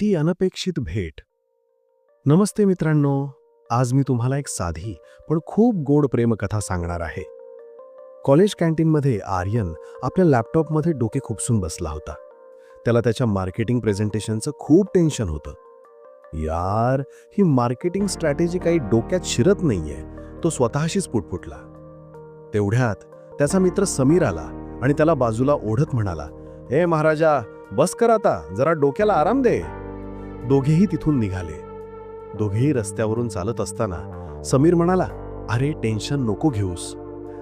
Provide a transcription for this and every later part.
ती अनपेक्षित भेट. नमस्ते मित्रांनो आज मी तुम्हाला एक साधी पण खूप गोड प्रेमकथा सांगणार आहे. कॉलेज कॅन्टीनमध्ये आर्यन आपल्या लॅपटॉपमध्ये डोके खुपसून बसला होता. त्याला त्याच्या मार्केटिंग प्रेझेंटेशनचं खूप टेन्शन होतं. यार ही मार्केटिंग स्ट्रॅटेजी काही डोक्यात शिरत नाहीये. तो स्वतःशीच पुटपुटला. तेवढ्यात त्याचा मित्र समीर आला आणि त्याला बाजूला ओढत म्हणाला हे महाराजा बस कर आता जरा डोक्याला आराम दे. दोघेही तिथून निघाले. दोघेही रस्त्यावरून चालत असताना समीर म्हणाला अरे टेन्शन नको घेऊस.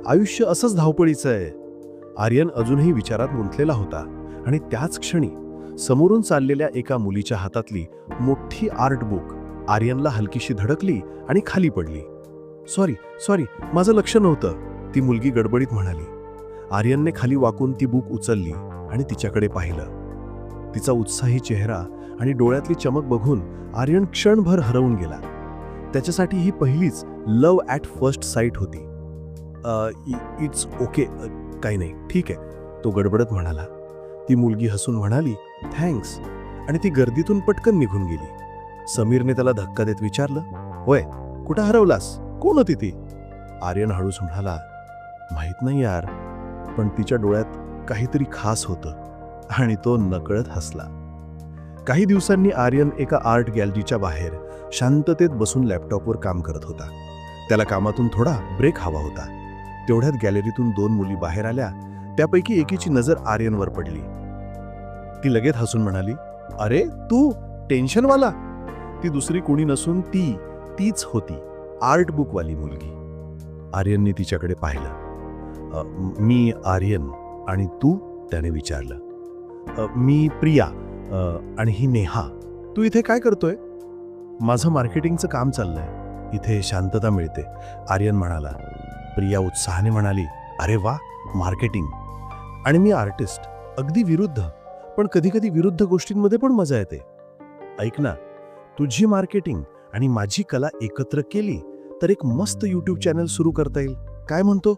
आयुष्य असंच धावपळीचं आहे. आर्यन अजूनही विचारात गुंतलेला होता आणि त्याच क्षणी समोरून चाललेल्या एका मुलीच्या हातातली मोठी आर्ट बुक आर्यनला हलकीशी धडकली आणि खाली पडली. सॉरी सॉरी माझं लक्ष नव्हतं ती मुलगी गडबडीत म्हणाली. आर्यनने खाली वाकून ती बुक उचलली आणि तिच्याकडे पाहिलं. तिचा उत्साही चेहरा आणि डोळ्यातली चमक बघून आर्यन क्षणभर हरवून गेला. त्याच्यासाठी ही पहिलीच लव ॲट फर्स्ट साईट होती. इट्स ओके काही नाही ठीक आहे तो गडबडत म्हणाला. ती मुलगी हसून म्हणाली थँक्स. आणि ती गर्दीतून पटकन निघून गेली. समीरने त्याला धक्का देत विचारलं होय कुठं हरवलास? कोण होती ती? आर्यन हळूच म्हणाला माहीत नाही यार पण तिच्या डोळ्यात काहीतरी खास होतं. आणि तो नकळत हसला. काही दिवसांनी आर्यन एका आर्ट गॅलरीच्या बाहेर शांततेत बसून लॅपटॉपवर काम करत होता. त्याला कामातून थोडा ब्रेक हवा होता. तेवढ्यात गॅलरीतून दोन मुली बाहेर आल्या. त्यापैकी एकीची नजर आर्यनवर पडली. ती लगेच हसून म्हणाली अरे तू टेन्शनवाला. ती दुसरी कोणी नसून ती तीच होती आर्ट बुकवाली मुलगी. आर्यनने तिच्याकडे पाहिलं. मी आर्यन आणि तू त्याने विचारलं. मी प्रिया आणि ही नेहा. तू इथे काय करतोय? माझं मार्केटिंगचं काम चाललंय. इथे शांतता मिळते. आर्यन म्हणाला. प्रिया उत्साहाने म्हणाली अरे वा मार्केटिंग. आणि मी आर्टिस्ट अगदी विरुद्ध. पण कधी कधी विरुद्ध गोष्टींमध्ये पण मजा येते. ऐक ना तुझी मार्केटिंग आणि माझी कला एकत्र केली तर एक मस्त यूट्यूब चॅनल सुरू करता येईल. काय म्हणतो?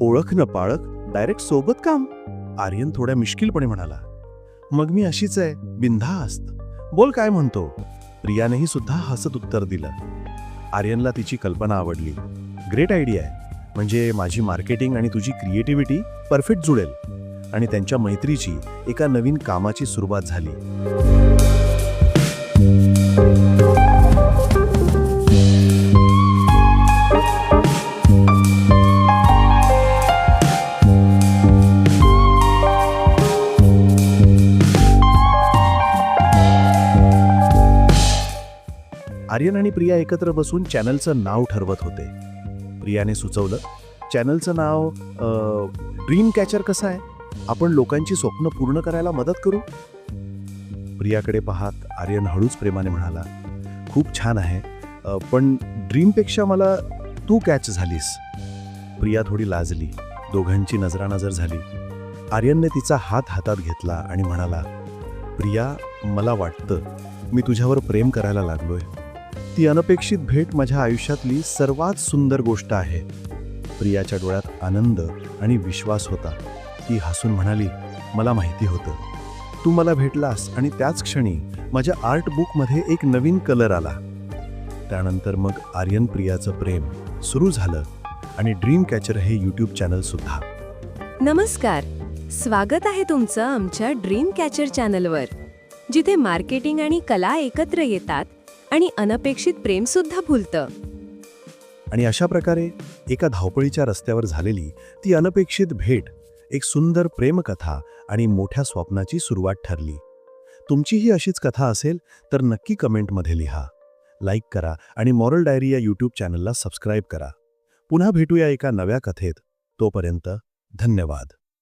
ओळख न पाळख डायरेक्ट सोबत काम. आर्यन थोड्या मिश्किलपणे म्हणाला मग मी अशीच आहे बिनधास्त. बोल काय म्हणतो. प्रियानेही सुद्धा हसत उत्तर दिलं. आर्यनला तिची कल्पना आवडली. ग्रेट आयडिया आहे. म्हणजे माझी मार्केटिंग आणि तुझी क्रिएटिव्हिटी परफेक्ट जुळेल. आणि त्यांच्या मैत्रीची एका नवीन कामाची सुरुवात झाली. आर्यन आणि प्रिया एकत्र बसून चॅनलचं नाव ठरवत होते. प्रियाने सुचवलं चॅनलचं नाव ड्रीम कॅचर कसं आहे? आपण लोकांची स्वप्न पूर्ण करायला मदत करू? प्रियाकडे पाहत आर्यन हळूच प्रेमाने म्हणाला खूप छान आहे पण ड्रीमपेक्षा मला तू कॅच झालीस. प्रिया थोडी लाजली दोघांची नजरानजर झाली. आर्यनने तिचा हात हातात घेतला आणि म्हणाला प्रिया मला वाटतं मी तुझ्यावर प्रेम करायला लागलोय. ती अनपेक्षित भेट माझ्या आयुष्यातली सर्वात सुंदर गोष्ट आहे. प्रियाच्या डोळ्यात आनंद आणि विश्वास होता. ती हसून म्हणाली मला माहिती होतं. तू मला भेटलास आणि त्याच क्षणी माझ्या आर्ट बुकमध्ये एक नवीन कलर आला. त्यानंतर मग आर्यन प्रियाचं प्रेम सुरू झालं आणि ड्रीम कॅचर हे यूट्यूब चॅनल सुद्धा. नमस्कार. स्वागत आहे तुमचं आमच्या ड्रीम कॅचर चॅनलवर जिथे मार्केटिंग आणि कला एकत्र येतात आणि अनपेक्षित प्रेमसुद्धा भुलतं. आणि अशा प्रकारे एका धावपळीच्या रस्त्यावर झालेली ती अनपेक्षित भेट एक सुंदर प्रेमकथा आणि मोठ्या स्वप्नाची सुरुवात ठरली. तुमचीही अशीच कथा असेल तर नक्की कमेंटमध्ये लिहा. लाईक करा आणि मॉरल डायरी या यूट्यूब चॅनलला सबस्क्राईब करा. पुन्हा भेटूया एका नव्या कथेत. तोपर्यंत धन्यवाद.